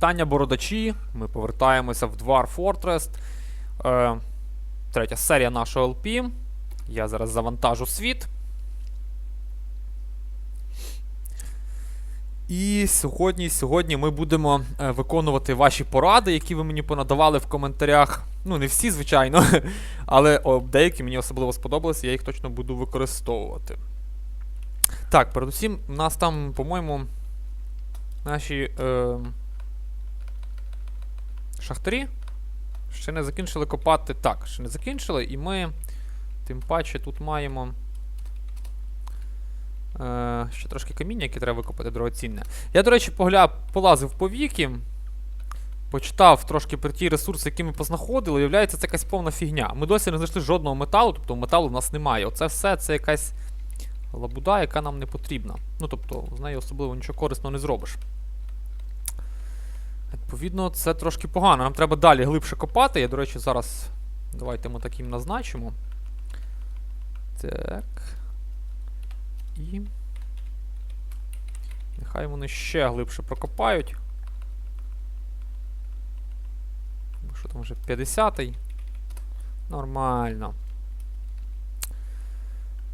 Вітання бородачі. Ми повертаємося в Dwarf Fortress. Е, третя серія нашого LP. Я зараз завантажу світ. І сьогодні, сьогодні ми будемо е, виконувати ваші поради, які ви мені понадавали в коментарях. Ну, не всі, звичайно, але деякі мені особливо сподобалися, я їх точно буду використовувати. Так, передусім, у нас там, по-моєму, наші. Е, Шахтарі ще не закінчили копати. Так, ще не закінчили, і ми тим паче тут маємо е, ще трошки каміння, яке треба викопати дорогоцінне. Я, до речі, погля... полазив по віки, почитав трошки про ті ресурси, які ми познаходили. Виявляється, це якась повна фігня. Ми досі не знайшли жодного металу, тобто металу в нас немає. Оце все це якась лабуда, яка нам не потрібна. Ну, тобто, з нею особливо нічого корисного не зробиш. Відповідно, це трошки погано. Нам треба далі глибше копати. Я, до речі, зараз. Давайте ми таким назначимо. Так. І. Нехай вони ще глибше прокопають. Що там вже 50-й? Нормально.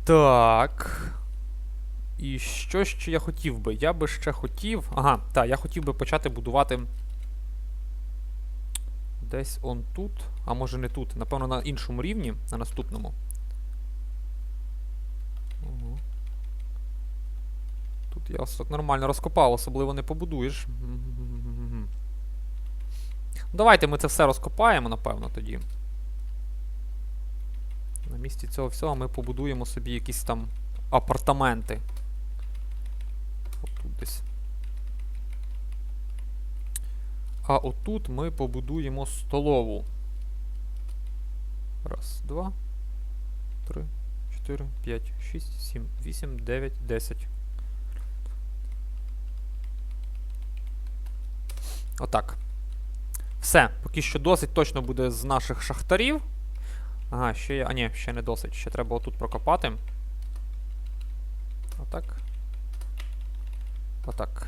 Так. І що ще я хотів би? Я би ще хотів. Ага, так, я хотів би почати будувати. Десь он тут. А може не тут. Напевно, на іншому рівні, на наступному. Ого. Тут я ос- нормально розкопав, особливо не побудуєш. Давайте ми це все розкопаємо, напевно, тоді. На місці цього всього ми побудуємо собі якісь там апартаменти. Отут десь. А отут ми побудуємо столову. Раз, два, три, чотири, п'ять, шість, сім, вісім, дев'ять, десять. Отак. Все, поки що досить точно буде з наших шахтарів. Ага, ще є. А ні, ще не досить. Ще треба отут прокопати. Отак. Отак.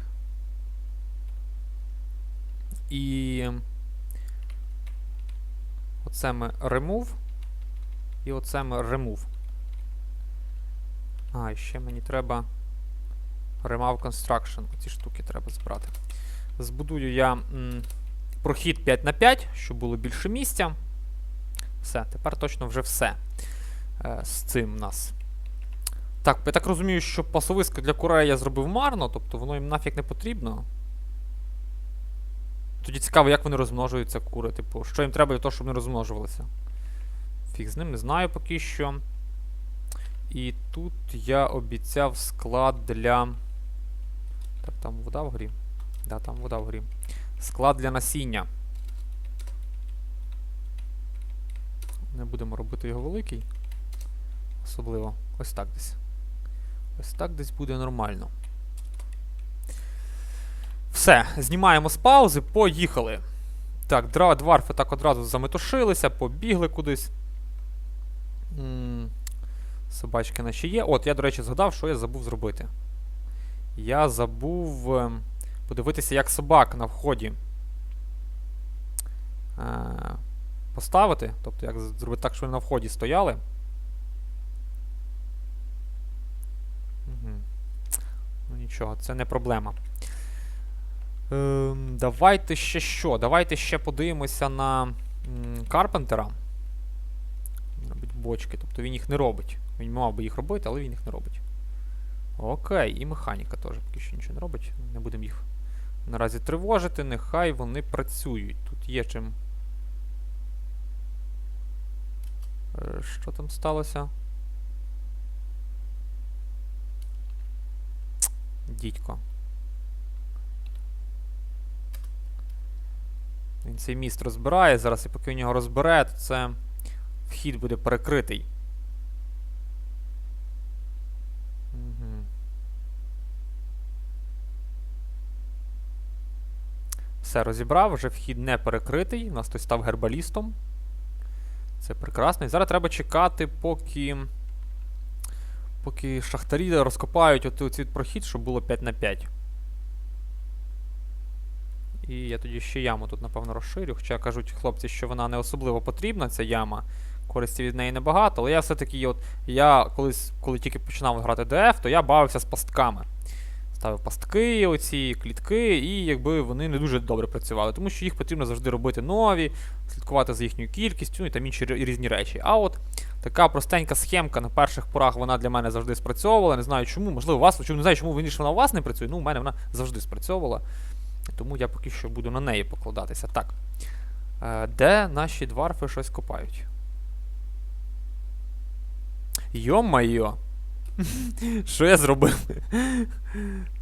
І. Оце ми remove. І оце ми remove. А, і ще мені треба. Remove Construction. Оці штуки треба збирати. Збудую я м, прохід 5 на 5, щоб було більше місця. Все, тепер точно вже все. Е, з цим у нас. Так, я так розумію, що пасовисько для курей я зробив марно, тобто воно їм нафіг не потрібно. Тоді цікаво, як вони розмножуються кури, типу, що їм треба для того, щоб вони розмножувалися. Фіг з ним, не знаю поки що. І тут я обіцяв склад для. Так, там вода вгорі? Да, там вода вгорі. Склад для насіння. Не будемо робити його великий. Особливо. Ось так десь. Ось так десь буде нормально. Все, знімаємо з паузи, поїхали. Так, дварфи так одразу заметушилися, побігли кудись. Собачки наші є. От, я, до речі, згадав, що я забув зробити. Я забув ем, подивитися, як собак на вході е, поставити. Тобто, як зробити так, щоб вони на вході стояли. Ну нічого, це не проблема. Ем, давайте ще що? Давайте ще подивимося на Карпентера. Робить бочки, тобто він їх не робить. Він мав би їх робити, але він їх не робить. Окей, і механіка теж поки що нічого не робить. Не будемо їх наразі тривожити, нехай вони працюють. Тут є чим. Е, Що там сталося? Дідько. Він цей міст розбирає. Зараз, і поки він його розбере, то це вхід буде перекритий. Угу. Все розібрав, вже вхід не перекритий. У нас хтось став гербалістом. Це прекрасно. І зараз треба чекати, поки. Поки шахтарі розкопають оцей прохід, щоб було 5 на 5. І я тоді ще яму тут, напевно, розширю. Хоча кажуть хлопці, що вона не особливо потрібна, ця яма. Користі від неї небагато, але я все-таки, от, я колись, коли тільки починав грати ДФ, то я бавився з пастками. Ставив пастки, оці клітки, і якби вони не дуже добре працювали, тому що їх потрібно завжди робити нові, слідкувати за їхньою кількістю, ну і там інші різні речі. А от така простенька схемка на перших порах вона для мене завжди спрацьовувала. Не знаю чому, можливо, у вас, не знаю, чому вона у вас не працює. Ну, у мене вона завжди спрацьовувала. Тому я поки що буду на неї покладатися. Так. Е, де наші дварфи щось копають? Йо-майо! Що я зробив?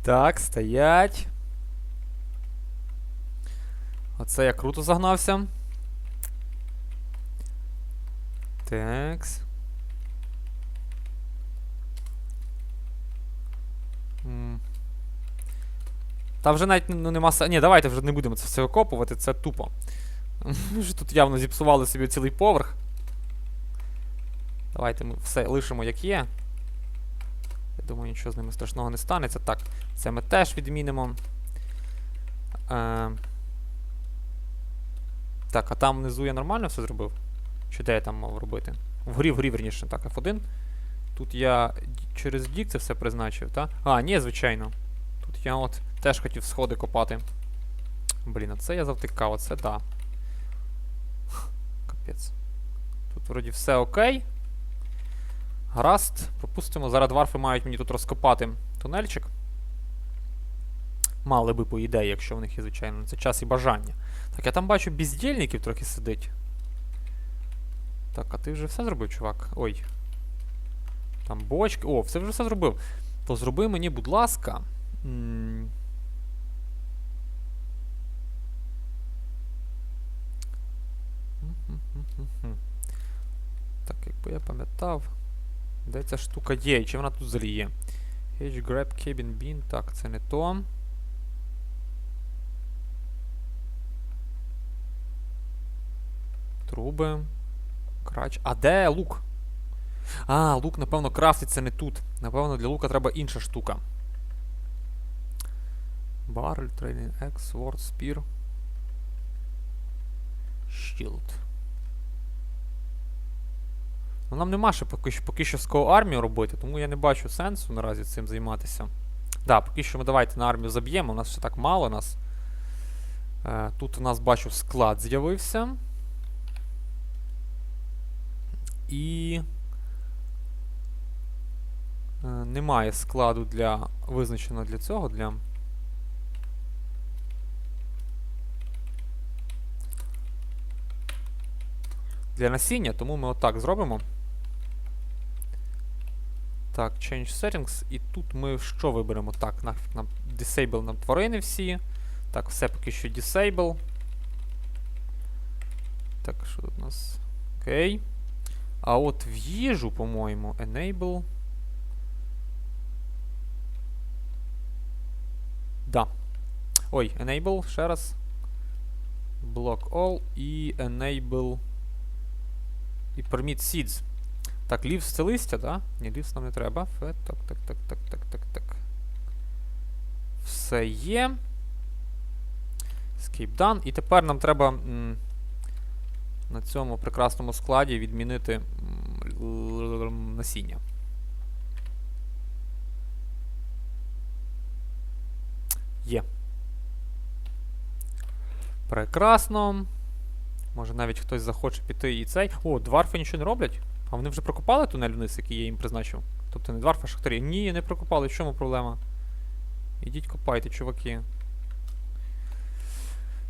Так, стоять. Оце я круто загнався. Такс. Та вже навіть ну, нема. Ні, давайте вже не будемо це все викопувати, це тупо. Вже тут явно зіпсували собі цілий поверх. Давайте ми все лишимо як є. Я думаю, нічого з ними страшного не станеться. Так, це ми теж відмінимо. Е, так, а там внизу я нормально все зробив? Чи де я там мав робити? Вгорі, вгорі, верніше, так, F1. Тут я через дік це все призначив, так? А, ні, звичайно. Тут я от теж хотів сходи копати. Блін, а це я завтикав, оце да. Капець. Тут вроді все окей. Гаразд, пропустимо. Зараз дварфи мають мені тут розкопати тунельчик. Мали би, по ідеї, якщо в них є, звичайно, це час і бажання. Так, я там бачу бездільників трохи сидить. Так, а ти вже все зробив, чувак? Ой. Там бочки. О, все вже все зробив. То зроби мені, будь ласка. м, Мгм-гм-гм-гм. Так, якби я пам'ятав. Де ця штука є? І чи вона тут взагалі є? Grab cabin bin. Так, це не то. Труби. Крач. А де лук? А, лук, напевно, крафтиться не тут. Напевно, для лука треба інша штука. Баррель, трейнінг X, Sword, Spear. Shield. Ну, нам нема ще поки що, поки що з армію робити, тому я не бачу сенсу наразі цим займатися. Да, поки що ми давайте на армію заб'ємо, у нас ще так мало нас. Е, тут у нас бачу склад з'явився. І. Е, немає складу для визначеного для цього, для. Для насіння, тому ми отак зробимо. Так, Change Settings. І тут ми що виберемо? Так, нафіг нам Disable нам тварини всі. Так, все поки що Disable. Так, що тут у нас? Окей. А от в їжу, по-моєму, Enable. Да. Ой, Enable, ще раз. Block all і Enable. І Permit Seeds. Так, leaves це листя, да? Ні, leaves нам не треба. Фе, так, так, так, так, так, так, так. Все є. Escape done. І тепер нам треба м, на цьому прекрасному складі відмінити м, насіння. Є. Прекрасно. Може навіть хтось захоче піти і цей. О, дварфи нічого не роблять? А вони вже прокопали тунель вниз, який я їм призначив? Тобто не дварфи, а шахтарі. Ні, не прокопали. В чому проблема? Ідіть копайте, чуваки.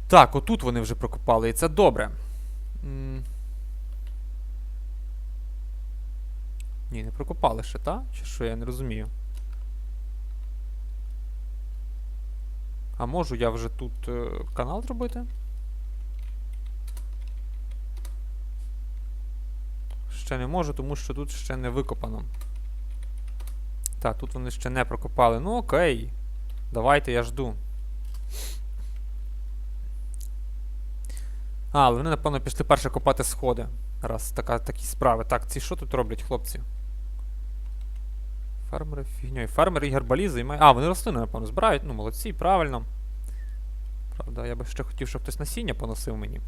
Так, отут вони вже прокопали, і це добре. Ні, не прокопали ще, та? Чи що, я не розумію. А можу я вже тут е, канал зробити? Ще не можу, тому що тут ще не викопано. Так, тут вони ще не прокопали. Ну окей. Давайте я жду. А, але вони, напевно, пішли перше копати сходи. Раз така, такі справи. Так, ці що тут роблять, хлопці? Фермери фігньою. Фермери і гербалі займають. А, вони рослини, напевно, збирають. Ну, молодці, правильно. Правда, я би ще хотів, щоб хтось насіння поносив мені.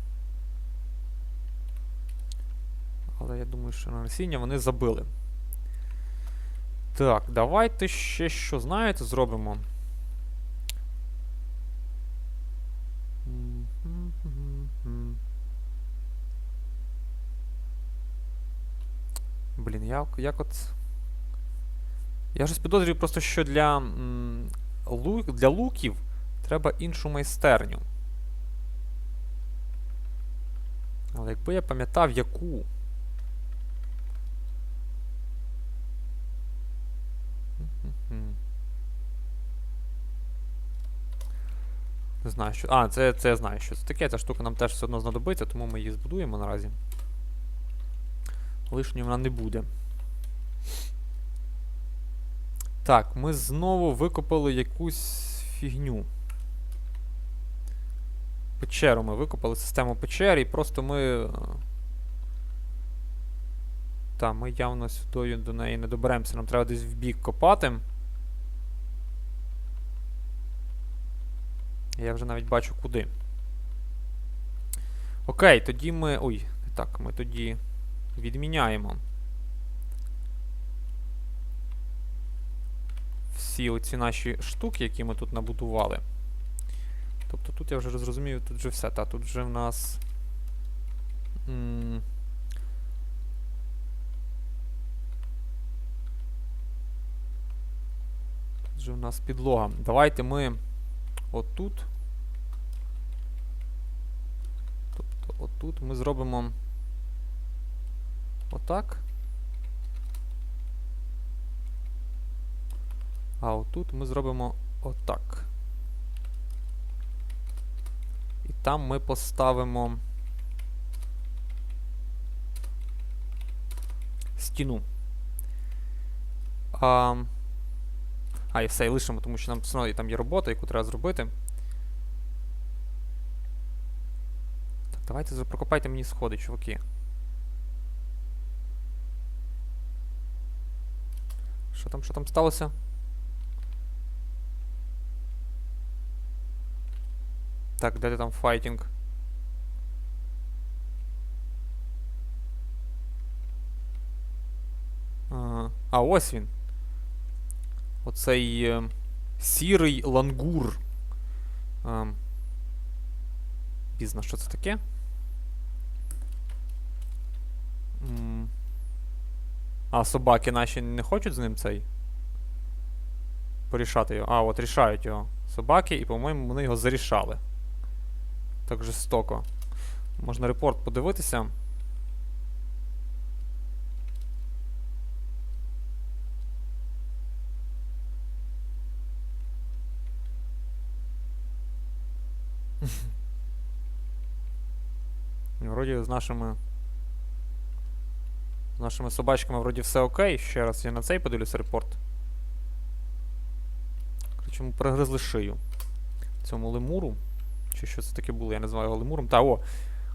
Але я думаю, що на насіння вони забили. Так, давайте ще що знаєте, зробимо. Блін, як, як от. Я щось підозрюю просто, що для, лук, для луків треба іншу майстерню. Але якби я пам'ятав, яку. Знаю, що. А, це, це я знаю, що це таке. Ця штука нам теж все одно знадобиться, тому ми її збудуємо наразі. Лишньою вона не буде. Так, ми знову викопали якусь фігню. Печеру ми викопали, систему печер, і просто ми. Так, ми явно сюди до неї не доберемося. Нам треба десь в бік копати. Я вже навіть бачу куди. Окей, тоді ми. Ой, так, ми тоді відміняємо. Всі оці наші штуки, які ми тут набудували. Тобто тут я вже зрозумів, тут вже все. Та, тут вже в нас. Тут же в нас підлога. Давайте ми отут. Тобто отут ми зробимо отак. А отут ми зробимо отак. І там ми поставимо стіну. А, а і все, і лишимо, тому що нам все одно і там є робота, яку треба зробити. Так, давайте за- прокопайте мені сходи, чуваки. Що там, що там сталося? Так, де ти там файтінг? Ага. А, ось він. Оцей е, сірий лангур. Е, пізно, що це таке? А, собаки наші не хочуть з ним цей? Порішати його. А, от рішають його. Собаки, і, по-моєму, вони його зарішали. Так жорстоко. Можна репорт подивитися. Вроді з нашими. З нашими собачками вроді все окей. Ще раз я на цей подивлюся репорт. Ми перегризли шию. Цьому лемуру. Чи що це таке було, я не знаю його лемуром. Та о!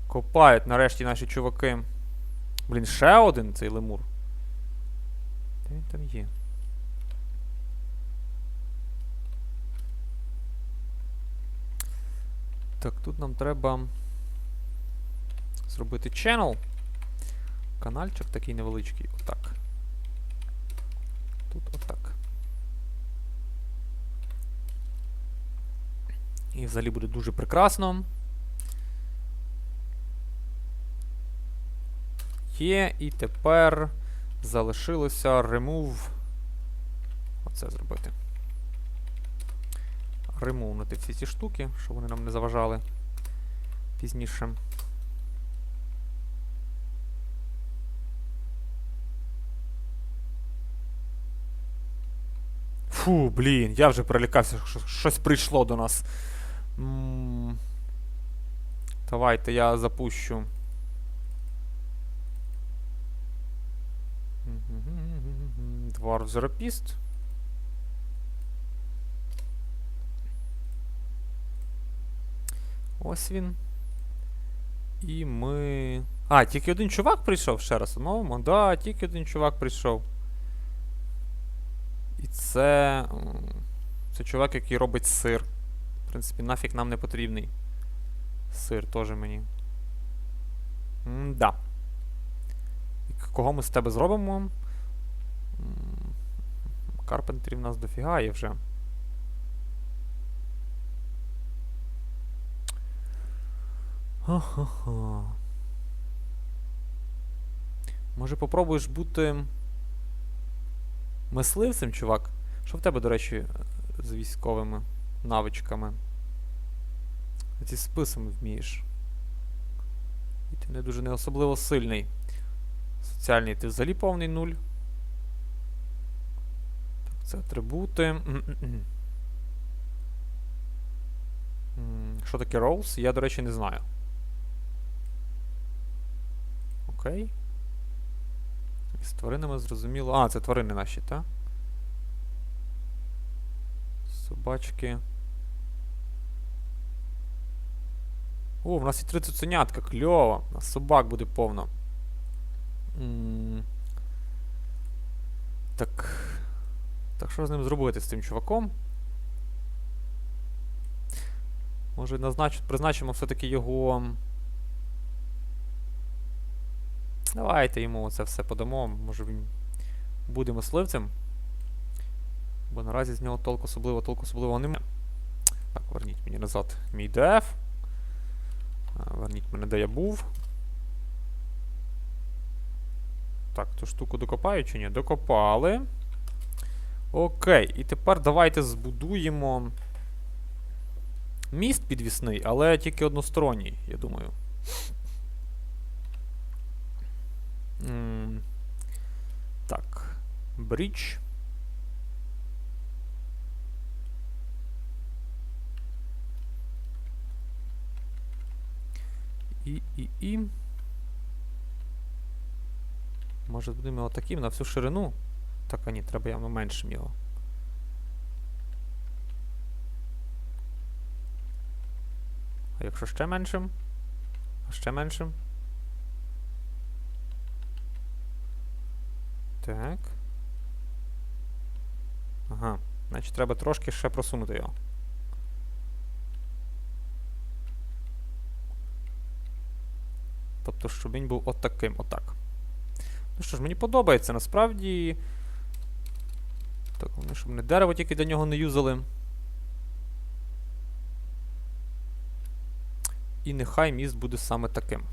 Копають нарешті наші чуваки. Блін, ще один цей лемур. Де він там є? Так, тут нам треба зробити channel. Канальчик такий невеличкий. Отак. Тут отак. І взагалі буде дуже прекрасно. Є, і тепер залишилося remove. Оце зробити. Ремовнути всі ці штуки, щоб вони нам не заважали пізніше. Фу, блін, я вже перелякався, що щось прийшло до нас. Давайте я запущу. Двор Зеропіст. Ось він. І ми. А, тільки один чувак прийшов ще раз. Ну, да, тільки один чувак прийшов. Це. Це чувак, який робить сир. В принципі, нафіг нам не потрібний. Сир теж мені. М-да. І кого ми з тебе зробимо? М, Карпентерів нас дофіга є вже. Ха-ха-ха. Може попробуєш бути мисливцем, чувак? Що в тебе, до речі, з військовими навичками? Зі списами вмієш. І ти не дуже не особливо сильний. Соціальний ти взагалі повний нуль. Так, це атрибути. Що таке roles? Я, до речі, не знаю. Окей. З тваринами зрозуміло. А, це тварини наші, так? Собачки. О, в нас є три цуценятка, кльово. У нас собак буде повно. М, Так. Так що з ним зробити з цим чуваком? Може назнач... призначимо все-таки його. Давайте йому це все подамо. Може він буде мисливцем. Бо наразі з нього толку особливо, толку особливого немає. Так, верніть мені назад мій DF. Верніть мене, де я був. Так, ту штуку докопаю чи ні? Докопали. Окей, і тепер давайте збудуємо міст підвісний, але тільки односторонній, я думаю. Так. Брідж. І, і, і. Може будемо отаким на всю ширину. Так, а ні, треба явно меншим його. А якщо ще меншим? А ще меншим? Так. Ага. Значить, треба трошки ще просунути його. Тобто, щоб він був отаким, отак. Ну що ж, мені подобається, насправді. Так, головне, щоб не дерево тільки для нього не юзали. І нехай міст буде саме таким.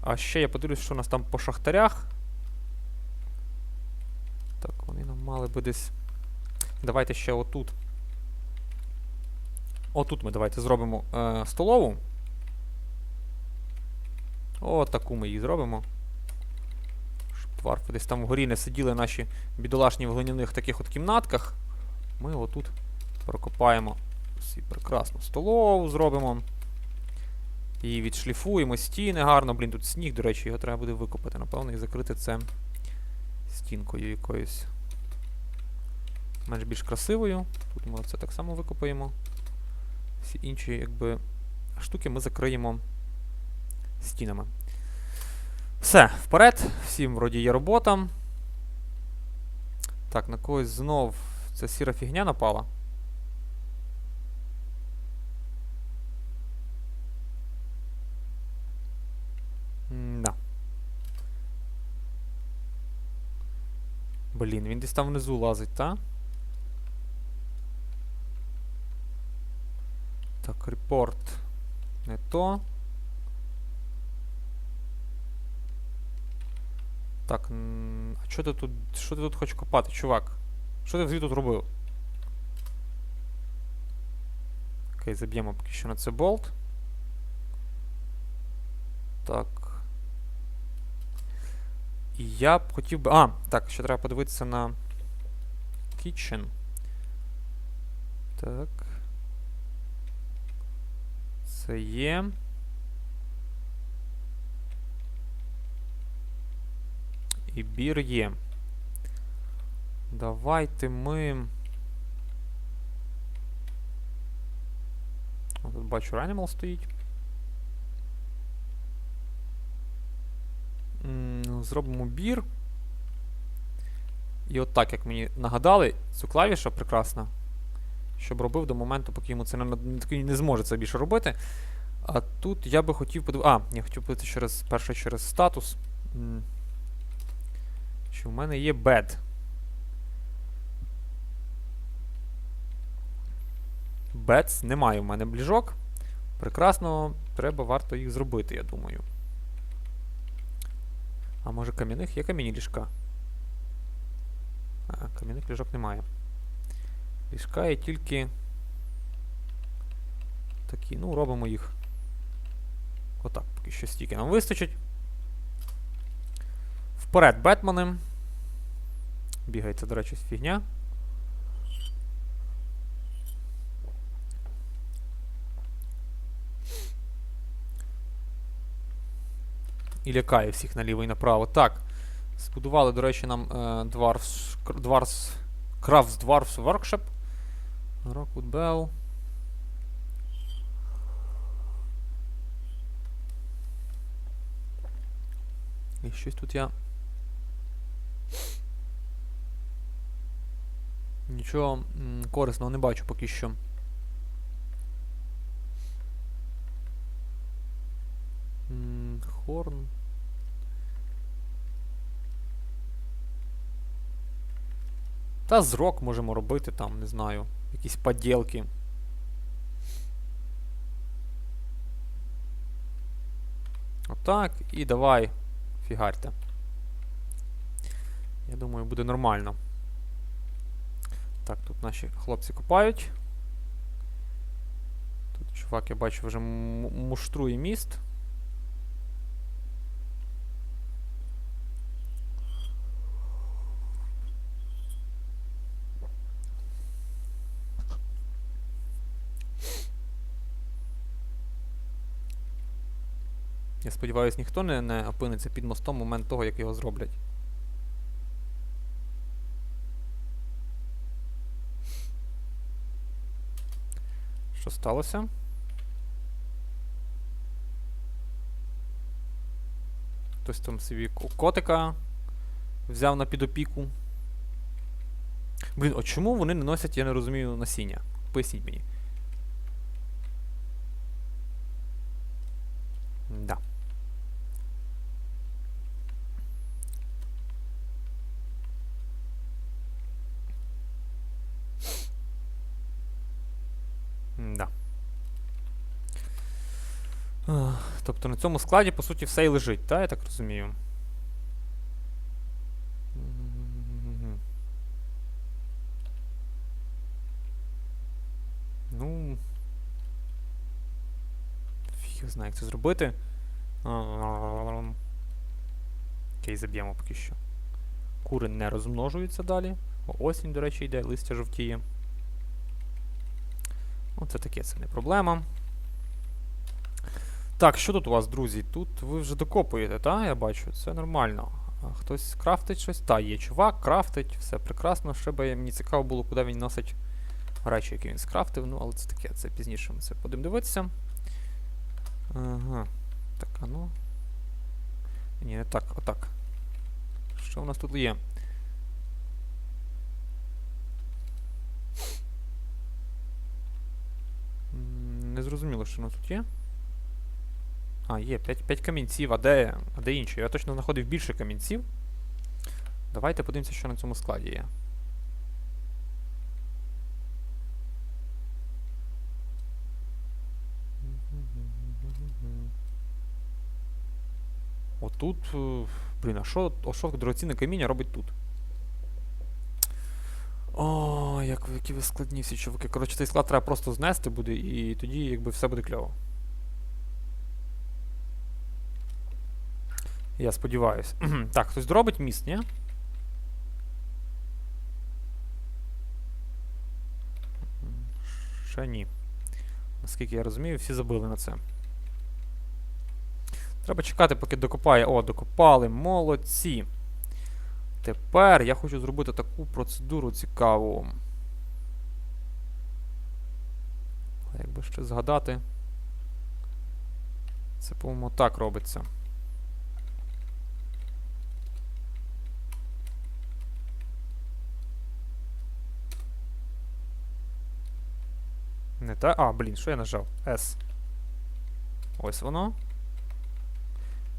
А ще я подивлюсь, що у нас там по шахтарях. Так, вони нам мали би десь. Давайте ще отут. Отут ми давайте зробимо е, столову. О, таку ми її зробимо. Щоб тварфи десь там вгорі не сиділи наші бідолашні в глиняних таких от кімнатках. Ми отут прокопаємо всі прекрасну столову зробимо. І відшліфуємо стіни гарно. Блін, тут сніг, до речі, його треба буде викопати, напевно, і закрити це стінкою якоюсь. Менш більш красивою. Тут ми це так само викопаємо. Всі інші, якби, штуки ми закриємо стінами. Все, вперед. Всім вроді є робота. Так, на когось знов ця сіра фігня напала. Да. Блін, він десь там внизу лазить, та? Так, репорт. Не то. Так, а що ти тут. Що ти тут хочеш копати, чувак? Що ти взагалі тут робив? Окей, заб'ємо поки що на це болт. Так. І я б хотів би. А, так, ще треба подивитися на Kitchen. Так. Це є. І бір є. Давайте ми. Тут бачу Animal стоїть. Зробимо бір. І от так, як мені нагадали, цю клавішу прекрасна. щоб робив до моменту, поки йому це не, не, не зможе це більше робити. А тут я би хотів подивитися. А, я хотів подивитися через перше через статус. Чи в мене є bed? Beds немає в мене бліжок. Прекрасно, треба варто їх зробити, я думаю. А може кам'яних? Є кам'яні ліжка? А, кам'яних ліжок немає. Ліжка є тільки такі. Ну, робимо їх. Отак, поки що стільки нам вистачить. Вперед, Бетмани. Бігається, до речі, фігня. І лякає всіх наліво і направо. Так. Збудували, до речі, нам е, Dwarfs, Dwarfs, Crafts Dwarfs Workshop. Rockwood Bell. І щось тут я. Нічого корисного не бачу поки що. Хорн. Та зрок можемо робити там, не знаю, якісь поділки. Отак, і давай фігарте. Я думаю, буде нормально. Так, тут наші хлопці копають. Тут чувак, я бачу, вже муштрує міст. Я сподіваюся, ніхто не, не опиниться під мостом в момент того, як його зроблять. Що сталося? Хтось там собі котика взяв на підопіку. Блін, а чому вони не носять, я не розумію, насіння? Поясніть мені. Да. Да. Ах, Тобто на цьому складі, по суті, все і лежить, так, я так розумію. Ну. Фіг знає, як це зробити. Окей, заб'ємо поки що. Кури не розмножуються далі. Осінь, до речі, йде, листя жовтіє. Ну, це таке, це не проблема. Так, що тут у вас, друзі? Тут ви вже докопуєте, так? Я бачу, це нормально. Хтось крафтить щось? Та, є чувак, крафтить, все прекрасно. Ще би мені цікаво було, куди він носить речі, які він скрафтив. Ну, але це таке, це пізніше ми це будемо дивитися. Ага. Так, а ну. Ні, не так, отак. Що у нас тут є? Не зрозуміло, що у нас тут є. А, є 5, 5 камінців, а де, а де інші? Я точно знаходив більше камінців. Давайте подивимося, що на цьому складі є. Отут. е, Блін, а що, що дорогоцінне каміння робить тут? О, як, які ви складні всі чуваки. Коротше, цей склад треба просто знести буде, і тоді якби все буде кльово. Я сподіваюся. так, хтось доробить міст, ні? Ще ні. Наскільки я розумію, всі забили на це. Треба чекати, поки докопає. О, докопали, молодці. Тепер я хочу зробити таку процедуру цікаву. Якби ще згадати. Це, по-моєму, так робиться. Пам'ятаю. А, блін, що я нажав? S. Ось воно.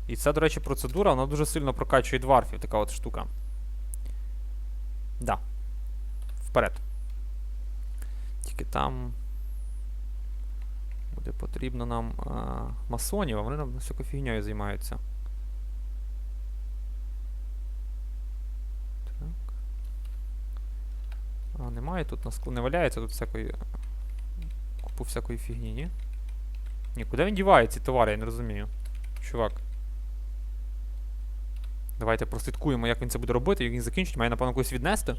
І це, до речі, процедура, вона дуже сильно прокачує дварфів, така от штука. Да. Вперед. Тільки там. Буде потрібно нам а, масонів, а вони нам всякою фігньою займаються. Так. А, немає тут на склу. Не валяється тут всякої. Купу всякої фігні, ні? Ні, куди він діває ці товари, я не розумію. Чувак. Давайте прослідкуємо, як він це буде робити, як він закінчить, має, напевно, когось віднести.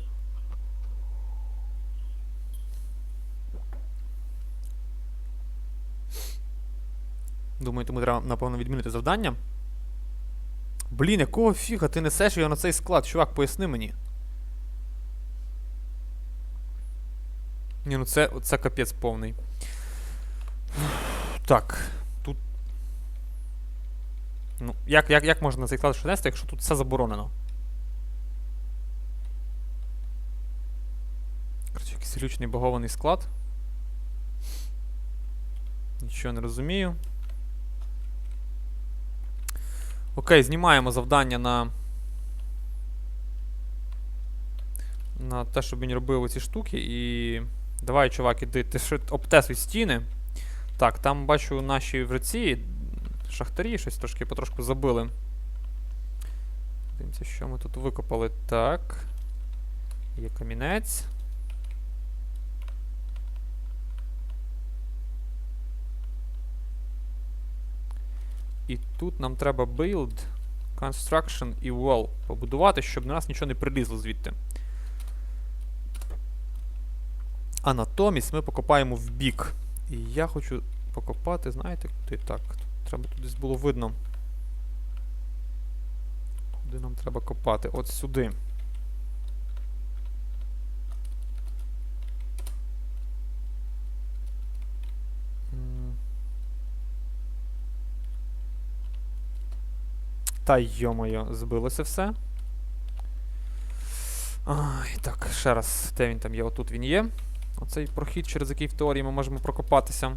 Думаю, тому треба, напевно, відмінити завдання. Блін, якого фіга ти несеш його на цей склад? Чувак, поясни мені. Ні, ну це, це капець повний. Так. Тут. Ну, як, як, як можна на цей склад що нести, якщо тут все заборонено? Короче, якийсь глючний багований склад. Нічого не розумію. Окей, знімаємо завдання на. На те, щоб він робив оці штуки. І. Давай, чувак, іди, ти обтесуй стіни. Так, там бачу наші вриці, шахтарі щось трошки потрошку забили. Дивимося, що ми тут викопали. Так. Є камінець. І тут нам треба build, construction і wall побудувати, щоб на нас нічого не прилізло звідти. А натомість ми покопаємо в бік. І я хочу покопати, знаєте, куди так. Треба тут десь було видно. Куди нам треба копати? От сюди. Та йо-моє, збилося все. Ай, так, ще раз, де він там є? Отут він є. Оцей прохід, через який в теорії ми можемо прокопатися.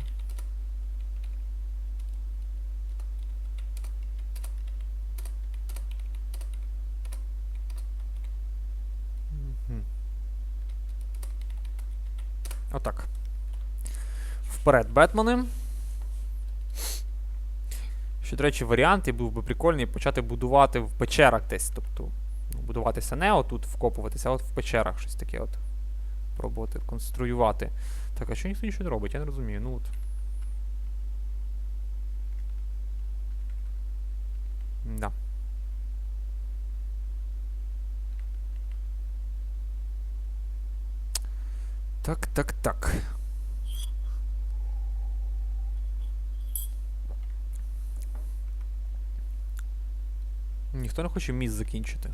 Отак. Вперед, Бетмани. Ще, до речі, варіант і був би прикольний почати будувати в печерах десь. Тобто, ну, будуватися не отут вкопуватися, а от в печерах щось таке от. Пробувати конструювати. Так, а що ніхто нічого не робить? Я не розумію. Ну от. Да. Так, так, так. Ніхто не хоче міст закінчити.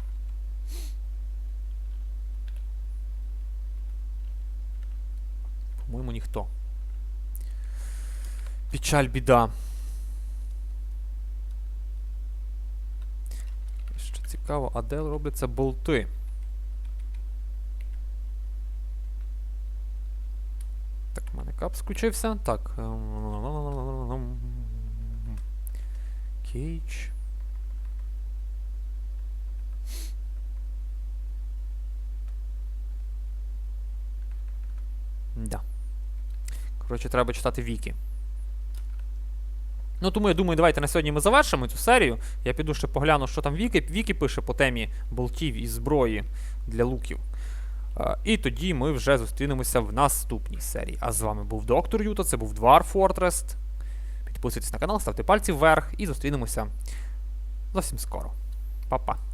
По-моєму, ніхто. Печаль, біда. Що цікаво, а де робляться болти? Так, в мене кап скучився. Так. Кейдж. Да. Коротше, треба читати Вікі. Ну, тому я думаю, давайте на сьогодні ми завершимо цю серію. Я піду ще погляну, що там Вікі. Вікі пише по темі болтів і зброї для луків. І тоді ми вже зустрінемося в наступній серії. А з вами був Доктор Юта, це був Dwarf Fortress. Підписуйтесь на канал, ставте пальці вверх і зустрінемося зовсім скоро. Па-па.